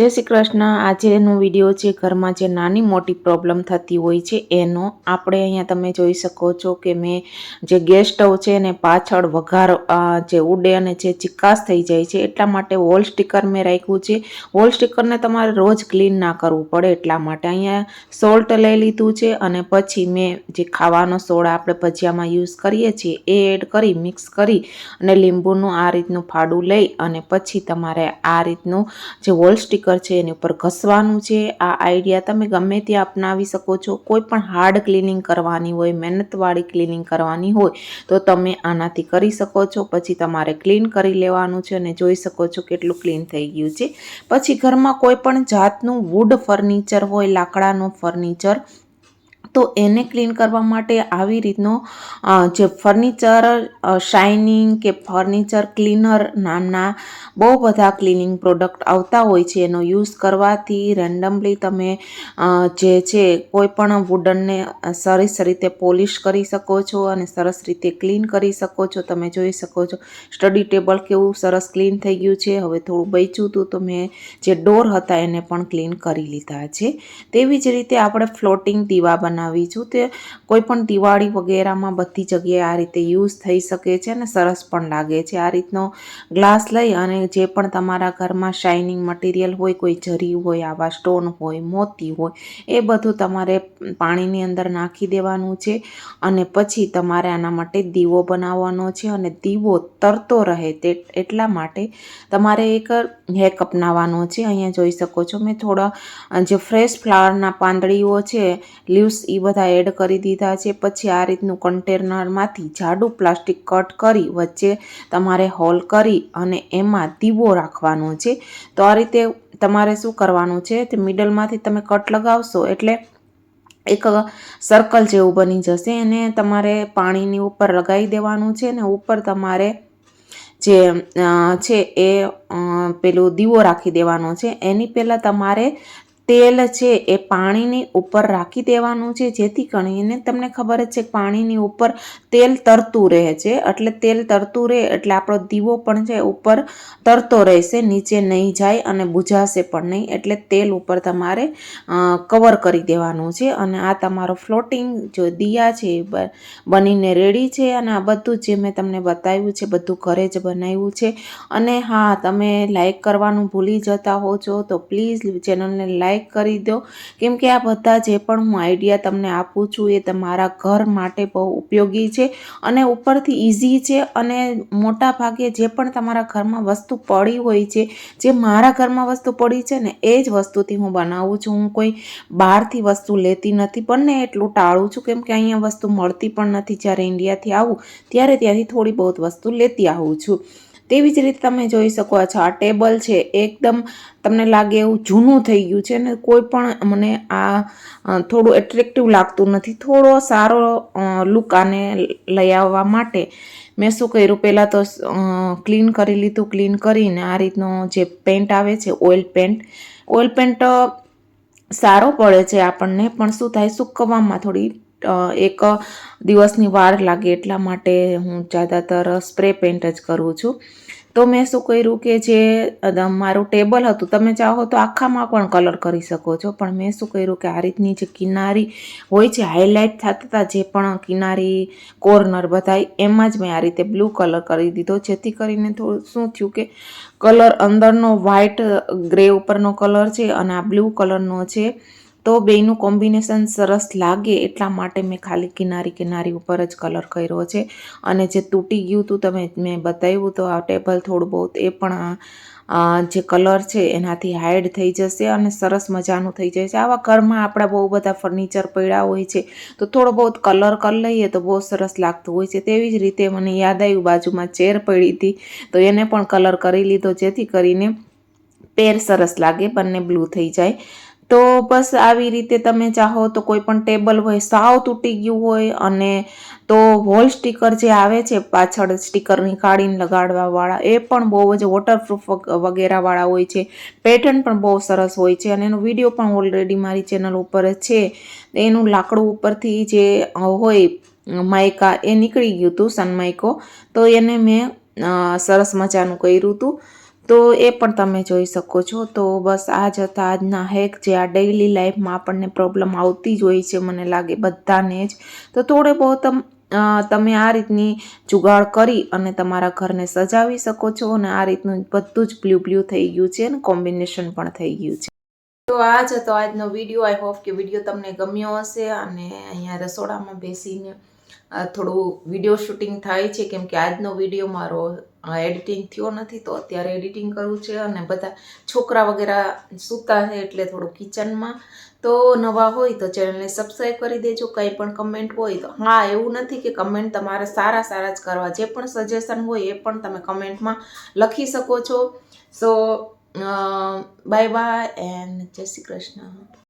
જય શ્રી કૃષ્ણ. આજેનો વીડિયો છે, ઘરમાં જે નાની મોટી પ્રોબ્લેમ થતી હોય છે, એનો આપણે અહીંયા તમે જોઈ શકો છો કે મેં જે ગેસ સ્ટવ છે એને પાછળ વઘાર જે ઉડે અને જે ચિકાસ થઈ જાય છે, એટલા માટે વોલ સ્ટીકર મેં રાખ્યું છે. વોલ સ્ટીકરને તમારે રોજ ક્લીન ના કરવું પડે, એટલા માટે અહીંયા સોલ્ટ લઈ લીધું છે અને પછી મેં જે ખાવાનો સોડા આપણે ભજીયામાં યુઝ કરીએ છીએ, એ એડ કરી મિક્સ કરી અને લીંબુનું આ રીતનું ફાડું લઈ અને પછી તમારે આ રીતનું જે વોલ સ્ટીકર છે, એની ઉપર ઘસવાનું છે. આ આઈડિયા તમે ગમે ત્યાં અપનાવી શકો છો. કોઈ પણ હાર્ડ ક્લિનિંગ કરવાની હોય, મહેનતવાળી ક્લિનિંગ કરવાની હોય, તો તમે આનાથી કરી શકો છો. પછી તમારે ક્લીન કરી લેવાનું છે અને જોઈ શકો છો કેટલું ક્લીન થઈ ગયું છે. પછી ઘરમાં કોઈ પણ જાતનું વુડ ફર્નિચર હોય, લાકડાનું ફર્નિચર તો એને ક્લીન કરવા માટે આવી રીતનો જે ફર્નિચર શાઇનિંગ કે ફર્નિચર ક્લીનર નામના બહુ બધા ક્લિનિંગ પ્રોડક્ટ આવતા હોય છે, એનો યુઝ કરવાથી રેન્ડમલી તમે જે છે કોઈ પણ વુડનને સરસ રીતે પોલિશ કરી શકો છો અને સરસ રીતે ક્લીન કરી શકો છો. તમે જોઈ શકો છો, સ્ટડી ટેબલ કેવું સરસ ક્લીન થઈ ગયું છે. હવે થોડું બચ્યું હતું તો મેં જે ડોર હતા એને પણ ક્લીન કરી લીધા છે. તેવી જ રીતે આપણે ફ્લોટિંગ દીવા બનાવીશું તે કોઈ પણ દિવાળી વગેરેમાં બધી જગ્યાએ આ રીતે યુઝ થઈ શકે છે અને સરસ પણ લાગે છે. આ રીતનો ગ્લાસ લઈ અને જે પણ તમારા ઘરમાં શાઇનિંગ મટીરિયલ હોય, કોઈ જરી હોય, આવા સ્ટોન હોય, મોતી હોય, એ બધું તમારે પાણીની અંદર નાખી દેવાનું છે અને પછી તમારે આના માટે દીવો બનાવવાનો છે અને દીવો તરતો રહે તે એટલા માટે તમારે એક હેક અપનાવવાનો છે. અહીંયા જોઈ શકો છો મેં થોડા જે ફ્રેશ ફ્લાવરના પાંદડીઓ છે લીવ્સ એ બધા એડ કરી દીધા છે. પછી આ રીતનું કન્ટેનરમાંથી જાડું પ્લાસ્ટિક કટ કરી વચ્ચે તમારે હોલ કરી અને એમાં દીવો રાખવાનો છે. તો આ રીતે તમારે શું કરવાનું છે તે મિડલમાંથી તમે કટ લગાવશો એટલે એક સર્કલ જેવું બની જશે એને તમારે પાણીની ઉપર લગાવી દેવાનું છે ને ઉપર તમારે જે છે એ પેલું દીવો રાખી દેવાનો છે. એની પહેલાં તમારે તેલ છે એ પાણીની ઉપર રાખી દેવાનું છે, જેથી કરીને તમને ખબર જ છે પાણીની ઉપર તેલ તરતું રહે છે. એટલે તેલ તરતું રહે એટલે આપણો દીવો પણ છે ઉપર તરતો રહેશે, નીચે નહીં જાય અને બુઝાશે પણ નહીં. એટલે તેલ ઉપર તમારે કવર કરી દેવાનું છે અને આ તમારો ફ્લોટિંગ જો દિયા છે બનીને રેડી છે અને આ બધું જે મેં તમને બતાવ્યું છે, બધું ઘરે જ બનાવ્યું છે. અને હા, તમે લાઈક કરવાનું ભૂલી જતા હો છો તો પ્લીઝ ચેનલને લાઈક કરી દો. કેમ કે આ બધા જે પણ હું આઈડિયા તમને આપું છું એ તમારા ઘર માટે બહુ ઉપયોગી છે અને ઉપરથી ઇઝી છે અને મોટા ભાગે જે પણ તમારા ઘરમાં વસ્તુ પડી હોય છે, જે મારા ઘરમાં વસ્તુ પડી છે ને એ જ વસ્તુથી હું બનાવું છું. હું કોઈ બહારથી વસ્તુ લેતી નથી, બંને એટલું ટાળું છું. કેમ કે અહીંયા વસ્તુ મળતી પણ નથી. જ્યારે ઇન્ડિયાથી આવું, ત્યારે ત્યાંથી થોડી બહુ વસ્તુ લેતી આવું છું. તેવી જ રીતે તમે જોઈ શકો છો આ ટેબલ છે, એકદમ તમને લાગે એવું જૂનું થઈ ગયું છે ને કોઈ પણ મને આ થોડું એટ્રેક્ટિવ લાગતું નથી. થોડો સારો લુક આને લઈ આવવા માટે મેં શું કર્યું? પહેલાં તો ક્લીન કરી લીધું ક્લીન કરીને આ રીતનો જે પેન્ટ આવે છે ઓઇલ પેન્ટ ઓઇલ પેન્ટ સારો પડે છે આપણને, પણ શું થાય? સુકવવામાં થોડી એક દિવસની વાર લાગે એટલા માટે હું જ્યાદાતર સ્પ્રે પેન્ટ જ કરું છું. તો મેં શું કર્યું કે જે મારું ટેબલ હતું, તમે ચાહો તો આખામાં પણ કલર કરી શકો છો, પણ મેં શું કર્યું કે આ રીતની જે કિનારી હોય છે હાઇલાઇટ થતા જે પણ કિનારી કોર્નર બધા એમાં જ મેં આ રીતે બ્લુ કલર કરી દીધો, જેથી કરીને થોડું શું થયું કે કલર અંદરનો વ્હાઇટ ગ્રે ઉપરનો કલર છે અને આ બ્લુ કલરનો છે તો બેયનું કોમ્બિનેશન સરસ લાગે એટલા માટે મેં ખાલી કિનારી કિનારી ઉપર જ કલર કર્યો છે. અને જે તૂટી ગયું હતું તમે મેં બતાવ્યું તો આ ટેબલ થોડું બહુ એ પણ જે કલર છે એનાથી હાઈડ થઈ જશે અને સરસ મજાનું થઈ જશે આવા ઘરમાં આપણા બહુ બધા ફર્નિચર પડ્યા હોય છે તો થોડો બહુ કલર કરી લઈએ તો બહુ સરસ લાગતું હોય છે. તેવી જ રીતે મને યાદ આવ્યું બાજુમાં ચેર પડી હતી તો એને પણ કલર કરી લીધો જેથી કરીને પેર સરસ લાગે, બંને બ્લુ થઈ જાય. તો બસ આવી રીતે તમે ચાહો તો કોઈ પણ ટેબલ હોય, સાવ તૂટી ગયું હોય અને તો વોલ સ્ટીકર જે આવે છે પાછળ સ્ટીકરની કાઢીને લગાડવાવાળા, એ પણ બહુ જ વોટરપ્રૂફ વગેરેવાળા હોય છે. પેટર્ન પણ બહુ સરસ હોય છે અને એનો વીડિયો પણ ઓલરેડી મારી ચેનલ ઉપર છે. એનું લાકડું ઉપરથી જે હોય માયકા, એ નીકળી ગયું હતું સનમાઇકો તો એને મેં સરસ મજાનું કર્યું હતું તો એ પણ તમે જોઈ શકો છો. તો બસ આ જ હતા આજના હેક જે આ ડેઇલી લાઈફમાં આપણને પ્રોબ્લેમ આવતી જ હોય છે મને લાગે બધાને જ. તો થોડે બહુ તમ આ રીતની જુગાડ કરી અને તમારા ઘરને સજાવી શકો છો અને આ રીતનું બધું જ બ્લુ બ્લુ થઈ ગયું છે અને કોમ્બિનેશન પણ થઈ ગયું છે. તો આ જ હતો આજનો વીડિયો આઈ હોપ કે વીડિયો તમને ગમ્યો હશે અને અહીંયા રસોડામાં બેસીને થોડું વીડિયો શૂટિંગ થાય છે, કેમ કે આજનો વીડિયો મારો એડિટિંગ થયો નથી, તો અત્યારે એડિટિંગ કરવું છે અને બધા છોકરા વગેરે સૂતા છે એટલે થોડું કિચનમાં. તો નવા હોય તો ચેનલને સબસ્ક્રાઈબ કરી દેજો, કંઈ પણ કમેન્ટ હોય તો. હા, એવું નથી કે કમેન્ટ તમારે સારા સારા જ કરવા. જે પણ સજેશન હોય એ પણ તમે કમેન્ટમાં લખી શકો છો. સો બાય બાય એન્ડ જય શ્રી કૃષ્ણ.